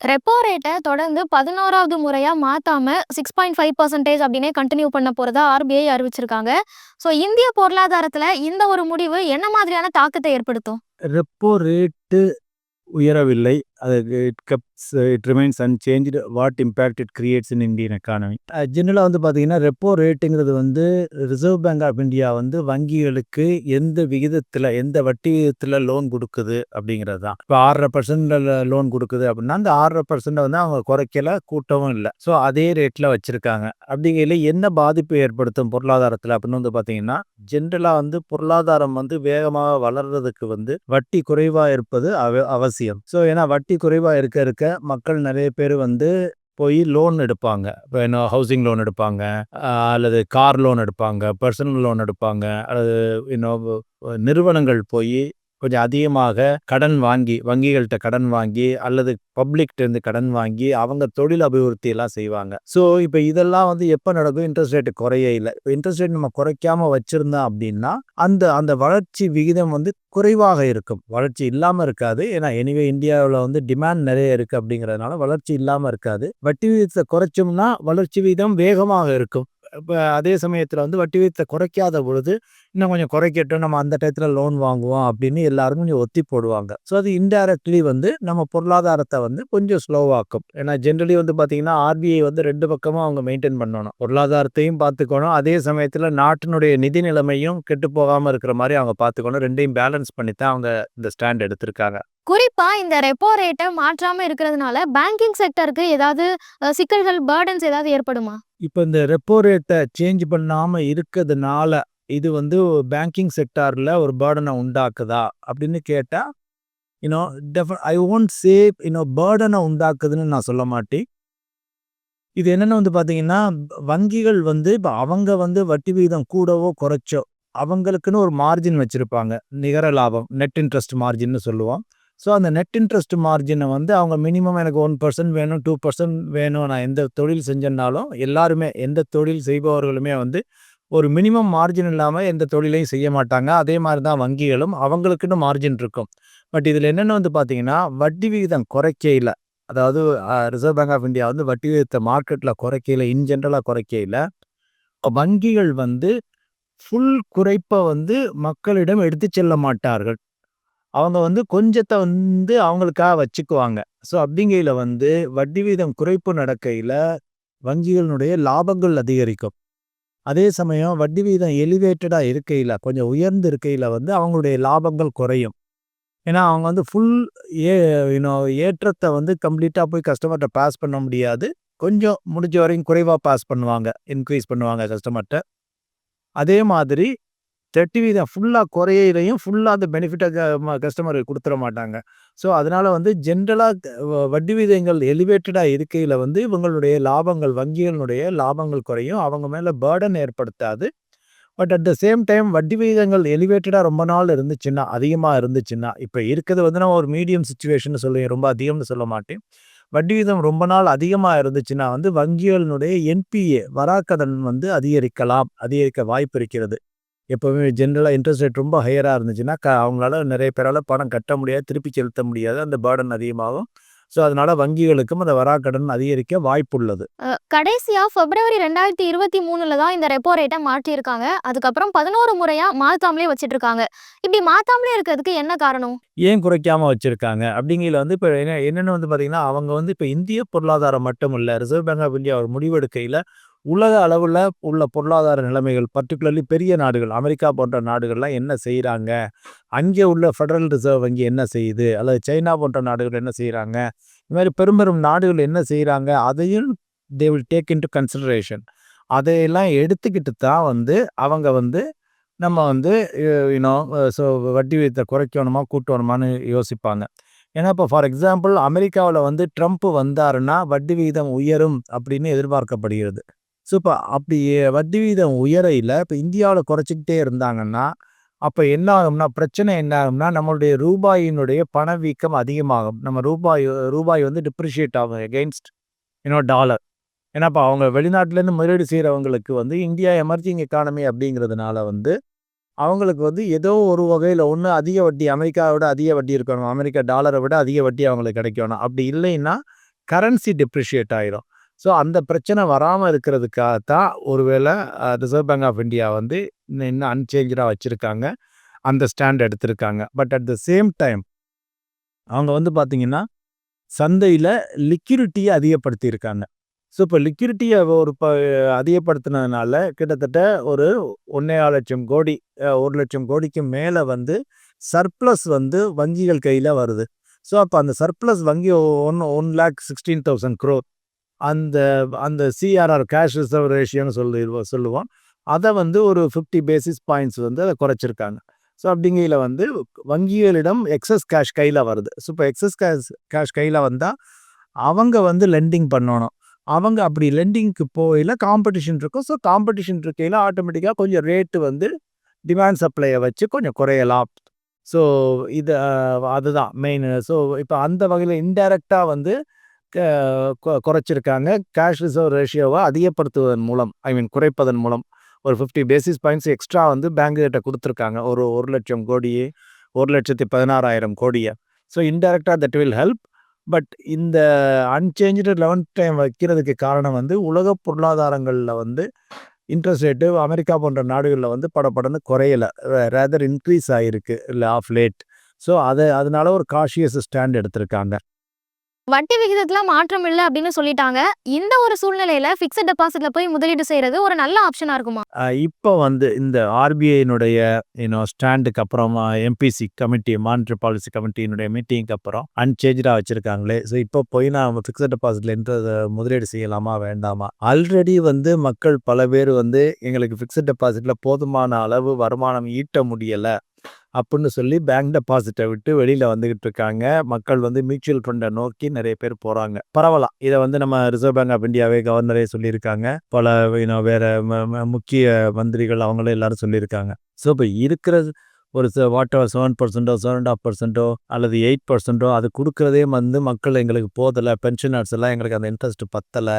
Repo ரேட்டை தொடர்ந்து பதினோறாவது முறையாக மாற்றாம சிக்ஸ் பாயிண்ட் ஃபைவ் பர்சன்டேஜ் அப்படின்னே கண்டினியூ பண்ண போகிறதா ஆர்பிஐ அறிவிச்சிருக்காங்க. ஸோ இந்திய பொருளாதாரத்தில் இந்த ஒரு முடிவு என்ன மாதிரியான தாக்கத்தை ஏற்படுத்தும்? ரெப்போ ரேட்டு உயரவில்லை. அது it keeps it remains unchanged what impact it creates in Indian economy. ஜென்ரலாக வந்து பார்த்தீங்கன்னா, ரெப்போ ரேட்டுங்கிறது வந்து ரிசர்வ் பேங்க் ஆஃப் இந்தியா வந்து வங்கிகளுக்கு எந்த விகிதத்தில் எந்த வட்டி விகிதத்தில் லோன் கொடுக்குது அப்படிங்கிறது தான். இப்போ ஆறரை பர்சன்ட்டில் லோன் கொடுக்குது அப்படின்னா, அந்த 6.5% வந்து அவங்க குறைக்கல, கூட்டவும் இல்லை ஸோ அதே ரேட்டில் வச்சுருக்காங்க அப்படிங்கையில என்ன பாதிப்பு ஏற்படுத்தும் பொருளாதாரத்தில் அப்படின்னு வந்து பார்த்தீங்கன்னா, ஜென்ரலாக வந்து பொருளாதாரம் வந்து வேகமாக வளர்றதுக்கு வந்து வட்டி குறைவாக இருப்பது அவ அவசியம். ஸோ ஏன்னா வட்டி குறைவா இருக்க இருக்க மக்கள் நிறைய பேர் வந்து போய் லோன் எடுப்பாங்க. இப்போ என்ன ஹவுசிங் லோன் எடுப்பாங்க. அல்லது கார் லோன் எடுப்பாங்க. பர்சனல் லோன் எடுப்பாங்க. அல்லது இன்னும் நிறுவனங்கள் போய் கொஞ்சம் அதிகமாக கடன் வாங்கி, வங்கிகள்கிட்ட கடன் வாங்கி அல்லது பப்ளிக்டேருந்து கடன் வாங்கி அவங்க தொழில் அபிவிருத்தி எல்லாம் செய்வாங்க. ஸோ இப்போ இதெல்லாம் வந்து எப்போ நடக்கும்? இன்ட்ரெஸ்ட் ரேட் குறைய இல்லை இப்போ இன்ட்ரெஸ்ட் ரேட் நம்ம குறைக்காம வச்சிருந்தோம் அப்படின்னா, அந்த அந்த வளர்ச்சி விகிதம் வந்து குறைவாக இருக்கும். வளர்ச்சி இல்லாமல் இருக்காது. ஏன்னா எனிவே இந்தியாவில் வந்து டிமாண்ட் நிறைய இருக்குது அப்படிங்கிறதுனால வளர்ச்சி இல்லாமல் இருக்காது. வட்டி விகிதத்தை குறைச்சோம்னா, வளர்ச்சி விகிதம் வேகமாக இருக்கும். இப்போ அதே சமயத்தில் வந்து வட்டி வீதத்தை குறைக்காத பொழுது, இன்னும் கொஞ்சம் குறைக்கட்டும், நம்ம அந்த டயத்தில் லோன் வாங்குவோம் அப்படின்னு எல்லாரும் கொஞ்சம் ஒத்தி போடுவாங்க. ஸோ அது இன்டைரக்ட்லி வந்து நம்ம பொருளாதாரத்தை வந்து கொஞ்சம் ஸ்லோவாக்கும். ஏன்னா ஜென்ரலி வந்து பார்த்தீங்கன்னா, ஆர்பிஐ வந்து ரெண்டு பக்கமும் அவங்க மெயின்டைன் பண்ணணும். பொருளாதாரத்தையும் பார்த்துக்கணும். அதே சமயத்தில் நாட்டினுடைய நிதி நிலைமையும் கெட்டு போகாமல் இருக்கிற மாதிரி அவங்க பார்த்துக்கணும். ரெண்டையும் பேலன்ஸ் பண்ணி தான் அவங்க இந்த ஸ்டாண்ட் எடுத்திருக்காங்க. குறிப்பா இந்த ரெப்போ ரேட்டை மாற்றாம இருக்கிறதுனால பேங்கிங் செக்டருக்கு ஏதாவது சிக்கல்கள், பர்டன்ஸ் ஏதாவது ஏற்படுமா? இப்போ இந்த ரெப்போ ரேட்டை சேஞ்ச் பண்ணாம இருக்கிறதுனால இது வந்து பேங்கிங் செக்டாரில் ஒரு பேர்டனை உண்டாக்குதா? அப்படின்னு கேட்டால் you know டெஃப I won't say you know பேர்டனை உண்டாக்குதுன்னு நான் சொல்ல மாட்டேன். இது என்னென்ன வந்து பார்த்தீங்கன்னா, வங்கிகள் வந்து இப்போ அவங்க வந்து வட்டி விகிதம் கூடவோ, குறைச்சோ அவங்களுக்குன்னு ஒரு மார்ஜின் வச்சுருப்பாங்க நிகர லாபம். நெட் இன்ட்ரெஸ்ட் மார்ஜின்னு சொல்லுவோம். ஸோ அந்த நெட் இன்ட்ரெஸ்ட் மார்ஜினை வந்து அவங்க மினிமம் எனக்கு ஒன் பர்சன்ட் வேணும், டூ பர்சன்ட் வேணும். நான் எந்த தொழில் செஞ்சேன்னாலும் எல்லாருமே எந்த தொழில் செய்பவர்களுமே வந்து ஒரு மினிமம் மார்ஜின் இல்லாமல் எந்த தொழிலையும் செய்ய மாட்டாங்க. அதே மாதிரி தான் வங்கிகளும். அவங்களுக்குன்னு மார்ஜின் இருக்கும். பட் இதில் என்னென்னு வந்து பார்த்தீங்கன்னா, வட்டி விகிதம் குறைக்கையில, அதாவது ரிசர்வ் பேங்க் ஆஃப் இந்தியா வந்து வட்டி விகிதத்தை மார்க்கெட்டில் குறைக்கையில, இன் ஜெனரலா குறைக்கையில, வங்கிகள் வந்து ஃபுல் குறைப்பை வந்து மக்களிடம் எடுத்து செல்ல மாட்டார்கள். அவங்க வந்து கொஞ்சத்தை வந்து அவங்களுக்காக வச்சுக்குவாங்க. ஸோ அப்படிங்கையில் வந்து வட்டி வீதம் குறைப்பு நடக்கையில் வங்கிகளினுடைய லாபங்கள் அதிகரிக்கும். அதே சமயம் வட்டி வீதம் எலிவேட்டடாக இருக்கையில் கொஞ்சம் உயர்ந்து இருக்கையில் வந்து அவங்களுடைய லாபங்கள் குறையும். ஏன்னா அவங்க வந்து ஃபுல் ஏ யூனோ ஏற்றத்தை வந்து கம்ப்ளீட்டாக போய் கஸ்டமர்கிட்ட பாஸ் பண்ண முடியாது. கொஞ்சம் முடிஞ்ச வரையும் குறைவாக பாஸ் பண்ணுவாங்க. இன்க்ரீஸ் பண்ணுவாங்க கஸ்டமர்கிட்ட அதே மாதிரி தேர்ட்டி வீதம் ஃபுல்லாக குறையிலையும் ஃபுல்லாக அந்த பெனிஃபிட்டை க கஸ்டமருக்கு கொடுத்துட மாட்டாங்க. ஸோ அதனால் வந்து ஜென்ரலாக வ வட்டி விகிதங்கள் எலிவேட்டடாக இருக்கையில் வந்து இவங்களுடைய லாபங்கள் வங்கிகளினுடைய லாபங்கள் குறையும். அவங்க மேலே பேர்டன் ஏற்படுத்தாது. But at the same time வட்டி விகிதங்கள் எலிவேட்டடாக ரொம்ப நாள் இருந்துச்சுன்னா, அதிகமாக இருந்துச்சுன்னா, இப்போ இருக்கிறது வந்து நான் ஒரு மீடியம் சுச்சுவேஷன் சொல்லுவேன். ரொம்ப அதிகம்னு சொல்ல மாட்டேன். வட்டி விகிதம் ரொம்ப நாள் அதிகமாக இருந்துச்சுன்னா வந்து வங்கிகளினுடைய என்பிஏ வராக்கடன் வந்து அதிகரிக்கலாம். அதிகரிக்க வாய்ப்பு இருக்கிறது. எப்பவுமே ஜெனரலா இன்ட்ரெஸ்ட் ரேட் ரொம்ப ஹையரா இருந்துச்சுன்னா, க அவங்களால நெறைய பேரால பணம் கட்ட முடியாது. திருப்பி செலுத்த முடியாது. அந்த பர்டன் அதிகமாகும். ஸோ அதனால வங்கிகளுக்கும் அந்த வராக்கடன் அதிகரிக்க வாய்ப்புள்ளது. அ கடைசியா பிப்ரவரி 2023ல தான் இந்த ரெப்போ ரேட்ட மாற்றியிருக்காங்க. அதுக்கப்புறம் 11 முறையா மாத்தாமலே வச்சுட்டுருக்காங்க. இப்படி மாத்தாமலே இருக்கிறதுக்கு என்ன காரணம்? ஏன் குறைக்காம வச்சிருக்காங்க? அப்படிங்கையில வந்து இப்ப என்ன என்னன்னு வந்து பார்த்தீங்கன்னா, அவங்க வந்து இப்ப இந்திய பொருளாதாரம் மட்டும் இல்ல. ரிசர்வ் பேங்க் ஆஃப் இந்தியா ஒரு முடிவெடுக்கையில, உலக அளவில் உள்ள பொருளாதார நிலைமைகள் பர்ட்டிகுலர்லி பெரிய நாடுகள், அமெரிக்கா போன்ற நாடுகள்லாம் என்ன செய்கிறாங்க அங்கே உள்ள ஃபெடரல் ரிசர்வ் வங்கி என்ன செய்யுது? அல்லது சைனா போன்ற நாடுகள் என்ன செய்கிறாங்க இது மாதிரி பெரும் பெரும் நாடுகள் என்ன செய்கிறாங்க அதையும் they will take into consideration. அதையெல்லாம் எடுத்துக்கிட்டு தான் வந்து அவங்க வந்து நம்ம வந்து இன்னும் ஸோ வட்டி வீதத்தை குறைக்கணுமா? கூட்டணுமான்னு யோசிப்பாங்க. ஏன்னா இப்போ ஃபார் எக்ஸாம்பிள் அமெரிக்காவில் வந்து ட்ரம்ப் வந்தாருன்னா, வட்டி விகிதம் உயரும் அப்படின்னு எதிர்பார்க்கப்படுகிறது. ஸோ இப்போ அப்படி வட்டி வீதம் உயரையில் இப்போ இந்தியாவில் குறைச்சிக்கிட்டே இருந்தாங்கன்னா, அப்போ என்ன ஆகும்னா, பிரச்சனை என்ன ஆகும்னா, நம்மளுடைய ரூபாயினுடைய பணவீக்கம் அதிகமாகும். நம்ம ரூபாய் ரூபாய் வந்து டிப்ரிஷியேட் ஆகும் எகெயின்ஸ்ட் யூ டாலர். ஏன்னா இப்போ அவங்க வெளிநாட்டிலேருந்து முதலீடு செய்கிறவங்களுக்கு வந்து இந்தியா எமர்ஜிங் எக்கானமி அப்படிங்கிறதுனால வந்து, அவங்களுக்கு வந்து ஏதோ ஒரு வகையில் ஒன்று அதிக வட்டி அமெரிக்காவை விட அதிக வட்டி இருக்கணும். அமெரிக்கா டாலரை விட அதிக வட்டி அவங்களுக்கு கிடைக்கணும். அப்படி இல்லைன்னா, கரன்சி டிப்ரிஷியேட் ஆயிரும் ஸோ அந்த பிரச்சனை வராமல் இருக்கிறதுக்காக தான் ஒருவேளை ரிசர்வ் பேங்க் ஆஃப் இந்தியா வந்து இன்னும் இன்னும் அன்சேஞ்சடாக வச்சுருக்காங்க. அந்த ஸ்டாண்ட் எடுத்திருக்காங்க. But at the same time அவங்க வந்து பார்த்திங்கன்னா சந்தையில் லிக்யூரிட்டியை அதிகப்படுத்தியிருக்காங்க. ஸோ இப்போ லிக்யூரிட்டியை ஒரு ப அதிகப்படுத்தினதுனால கிட்டத்தட்ட ஒரு ஒன்றே லட்சம் கோடி ஒரு லட்சம் கோடிக்கு மேலே வந்து சர்ப்ளஸ் வந்து வங்கிகள் கையில் வருது. ஸோ அப்போ அந்த சர்ப்ளஸ் வங்கி one one lakh sixteen thousand crore அந்த அந்த சிஆர்ஆர் கேஷ் ரிசர்வ் ரேஷியோன்னு சொல்லி சொல்லுவோம். அதை வந்து ஒரு ஃபிஃப்டி பேசிஸ் பாயிண்ட்ஸ் வந்து அதை குறைச்சிருக்காங்க. ஸோ அப்படிங்கையில் வந்து வங்கிகளிடம் எக்ஸஸ் கேஷ் கையில் வருது. ஸோ இப்போ எக்ஸஸ் கேஷ் கேஷ் கையில் வந்தால் அவங்க வந்து லெண்டிங் பண்ணணும். அவங்க அப்படி லெண்டிங்க்கு போகையில் காம்படிஷன் இருக்கும். ஸோ காம்படிஷன் இருக்கையில் ஆட்டோமேட்டிக்காக கொஞ்சம் ரேட்டு வந்து டிமாண்ட் சப்ளையை வச்சு கொஞ்சம் குறையலாம். ஸோ இது அதுதான் மெயின் ஸோ இப்போ அந்த வகையில் இன்டைரக்டாக வந்து குறைச்சிருக்காங்க. கேஷ் ரிசர்வ் ரேஷியோவை அதிகப்படுத்துவதன் மூலம் ஐ மீன் குறைப்பதன் மூலம் ஒரு ஃபிஃப்டி பேசிஸ் பாயிண்ட்ஸ் எக்ஸ்ட்ரா வந்து பேங்க் கொடுத்துருக்காங்க. ஒரு ஒரு லட்சம் கோடியே ஒரு லட்சத்தி பதினாறாயிரம் கோடியை. ஸோ இன்டெரக்டாக தட் வில் ஹெல்ப். பட் இந்த அன்சேஞ்சு லெவன் டைம் வைக்கிறதுக்கு காரணம் வந்து உலக பொருளாதாரங்களில் வந்து இன்ட்ரெஸ்ட் ரேட்டு அமெரிக்கா போன்ற நாடுகளில் வந்து படப்படன்னு குறையலை. ரேதர் இன்க்ரீஸ் ஆகிருக்கு இல்லை ஆஃப் லேட். ஸோ அதை அதனால ஒரு காஷியஸ் ஸ்டாண்ட் எடுத்திருக்காங்க. வட்டி விகிதத்துல மாற்றம் இல்லை அப்படின்னு சொல்லிட்டாங்க. இந்த ஒரு சூழ்நிலையில ஃபிக்ஸட் டெபாசிட்ல போய் முதலீடு செய்யறது ஒரு நல்ல ஆப்ஷனா இருக்குமா? இப்போ வந்து இந்த ஆர்பிஐனுடைய யூனோ ஸ்டாண்டுக்கு அப்புறமா எம்பிசி கமிட்டி மானிட்டரி பாலிசி கமிட்டியினுடைய மீட்டிங்க்கு அப்புறம் அன்சேஞ்சா வச்சுருக்காங்களே. ஸோ இப்போ போய் நான் ஃபிக்ஸட் டெபாசிட்ல என்ற முதலீடு செய்யலாமா வேண்டாமா? ஆல்ரெடி வந்து மக்கள் பல பேர் வந்து எங்களுக்கு ஃபிக்ஸட் டெபாசிட்ல போதுமான அளவு வருமானம் ஈட்ட முடியலை. அப்படின்னு சொல்லி பேங்க் டெபாசிட்டை விட்டு வெளியில் வந்துக்கிட்டு இருக்காங்க மக்கள் வந்து மியூச்சுவல் ஃபண்டை நோக்கி நிறைய பேர் போகிறாங்க பரவாயில்ல இதை வந்து நம்ம ரிசர்வ் பேங்க் ஆஃப் இந்தியாவே கவர்னரே சொல்லியிருக்காங்க. பல இன்னும் வேற முக்கிய மந்திரிகள் அவங்களும் எல்லாரும் சொல்லியிருக்காங்க. ஸோ இப்போ இருக்கிற ஒரு வாட் எவர் செவன் பர்சன்டோ செவன் அண்ட் ஆஃப் பர்சன்டோ அல்லது எயிட் பர்சன்டோ அது கொடுக்குறதே வந்து மக்கள் எங்களுக்கு போதலை. பென்ஷனர்ஸ் எல்லாம் எங்களுக்கு அந்த இன்ட்ரெஸ்ட் பத்தலை.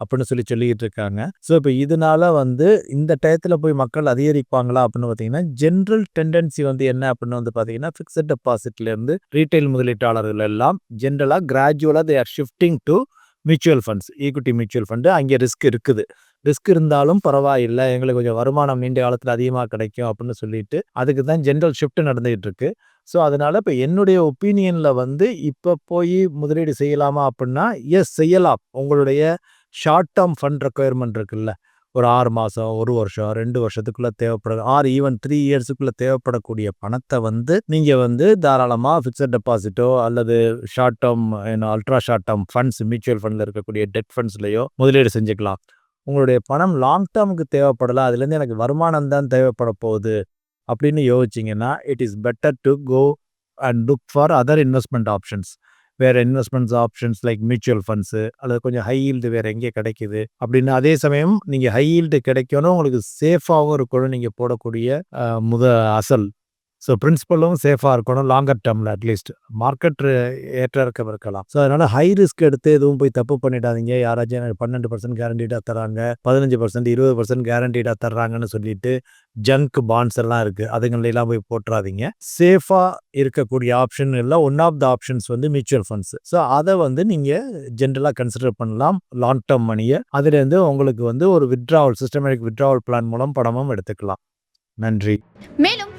அப்படின்னு சொல்லி சொல்லிக்கிட்டு இருக்காங்க ஸோ இப்போ இதனால வந்து இந்த டயத்தில் போய் மக்கள் அதிகரிப்பாங்களா அப்படின்னு பார்த்தீங்கன்னா ஜென்ரல் டெண்டன்சி வந்து என்ன அப்படின்னு வந்து பார்த்தீங்கன்னா ஃபிக்ஸட் டெபாசிட்லேருந்து ரீட்டைல் முதலீட்டாளர்கள் எல்லாம் ஜென்ரலாக கிராஜுவலாக they are shifting to mutual funds equity mutual fund அங்கே ரிஸ்க் இருக்குது. ரிஸ்க் இருந்தாலும் பரவாயில்லை எங்களுக்கு கொஞ்சம் வருமானம் நீண்ட காலத்தில் அதிகமாக கிடைக்கும் அப்படின்னு சொல்லிட்டு அதுக்கு தான் ஜென்ரல் ஷிஃப்ட் நடந்துகிட்டு இருக்கு ஸோ அதனால இப்போ என்னுடைய ஒப்பீனியனில் வந்து இப்போ போய் முதலீடு செய்யலாமா அப்படின்னா எஸ் செய்யலாம். உங்களுடைய ஷார்ட் டேர்ம் ஃபண்ட் ரெக்குயர்மெண்ட் இருக்குல்ல. ஒரு ஆறு மாதம் ஒரு வருஷம் ரெண்டு வருஷத்துக்குள்ளே தேவைப்பட ஆறு ஈவன் த்ரீ இயர்ஸுக்குள்ளே தேவைப்படக்கூடிய பணத்தை வந்து நீங்கள் வந்து தாராளமாக ஃபிக்ஸட் டெபாசிட்டோ அல்லது short term ultra short term funds mutual ஃபண்டில் இருக்கக்கூடிய டெட் ஃபண்ட்ஸ்லையோ முதலீடு செஞ்சுக்கலாம். உங்களுடைய பணம் லாங் டேர்முக்கு தேவைப்படலை அதுலேருந்து எனக்கு வருமானம் தான் தேவைப்பட போகுது அப்படின்னு யோசிச்சிங்கன்னா it is better to go and look for other investment options வேறு investments options like mutual funds அல்லது கொஞ்சம் ஹை ஈல்டு வேறு எங்கே கிடைக்குது அப்படின்னு அதே சமயம் நீங்கள் ஹை ஈல்டு கிடைக்கணும் உங்களுக்கு சேஃபாகவும் இருக்கணும் நீங்கள் போடக்கூடிய முத அசல். ஸோ பிரின்சிபலும் சேஃபாக இருக்கணும் லாங்கர் டேர்மில் அட்லீஸ்ட் மார்க்கெட் ஏற்ற இறக்கம் இருக்கலாம். ஸோ அதனால் ஹை ரிஸ்க் எடுத்து எதுவும் போய் தப்பு பண்ணிடாதீங்க. யாராச்சும் எனக்கு பன்னெண்டு பர்சன்ட் கேரண்டீடாக தராங்க பதினஞ்சு பர்சன்ட் இருபது பர்சன்ட் கேரண்டீடாக தர்றாங்கன்னு சொல்லிட்டு ஜங்க் பாண்ட்ஸ் எல்லாம் இருக்குது அதுங்களெல்லாம் போய் போட்டுறாதீங்க. சேஃபாக இருக்கக்கூடிய ஆப்ஷன் இல்லை. ஒன் ஆஃப் த ஆப்ஷன்ஸ் வந்து மியூச்சுவல் ஃபண்ட்ஸ் ஸோ அதை வந்து நீங்கள் ஜென்ரலாக கன்சிடர் பண்ணலாம். லாங் டேர்ம் மணியை அதுலேருந்து உங்களுக்கு வந்து ஒரு வித்ட்ராவல் சிஸ்டமேட்டிக் வித்ட்ராவல் பிளான் மூலம் பணமும் எடுத்துக்கலாம். நன்றி. மேலும்